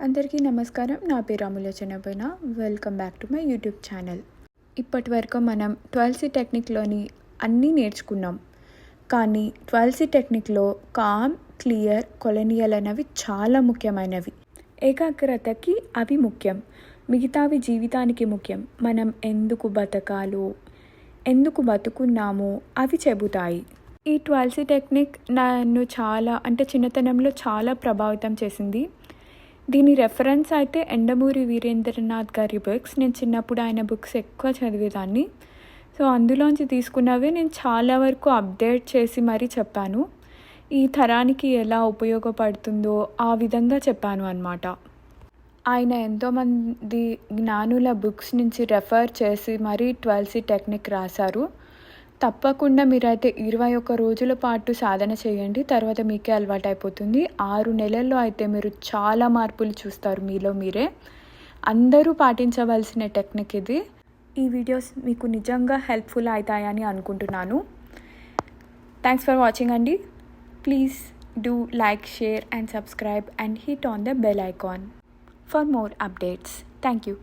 అందరికీ నమస్కారం. నా పేరు Amulya Chennapoyina welcome back to my YouTube channel ఇప్పటి వరకు మనం ట్వెల్సీ టెక్నిక్లోని అన్నీ నేర్చుకున్నాం. కానీ ట్వెల్సీ టెక్నిక్లో కామ్ క్లియర్ కొలనియల్ అనేవి చాలా ముఖ్యమైనవి. ఏకాగ్రతకి అవి ముఖ్యం. మిగతావి జీవితానికి ముఖ్యం. మనం ఎందుకు బతకాలో ఎందుకు బతుకున్నామో అవి చెబుతాయి. ఈ ట్వెల్సీ టెక్నిక్ నన్ను చాలా అంటే చిన్నతనంలో చాలా ప్రభావితం చేసింది. దీని రెఫరెన్స్ అయితే ఎండమూరి వీరేంద్రనాథ్ గారి బుక్స్ నేను చిన్నప్పుడు ఆయన బుక్స్ ఎక్కువ చదివేదాన్ని. సో అందులోంచి తీసుకున్నవే నేను చాలా వరకు అప్డేట్ చేసి మరీ చెప్పాను. ఈ తరానికి ఎలా ఉపయోగపడుతుందో ఆ విధంగా చెప్పాను అనమాట ఆయన ఎంతోమంది జ్ఞానుల బుక్స్ నుంచి రెఫర్ చేసి మరీ ట్వెల్వ్ టెక్నిక్ రాశారు. తప్పకుండా మీరైతే ఇరవై ఒక్క రోజుల పాటు సాధన చేయండి. తర్వాత మీకే అలవాటు అయిపోతుంది ఆరు నెలల్లో అయితే మీరు చాలా మార్పులు చూస్తారు మీలో మీరే. అందరూ పాటించవలసిన టెక్నిక్ ఇది. ఈ వీడియోస్ మీకు నిజంగా హెల్ప్ఫుల్ అవుతాయని అనుకుంటున్నాను. థ్యాంక్స్ ఫర్ వాచింగ్ అండి. Please do like share and subscribe and hit on the bell icon for more updates thank you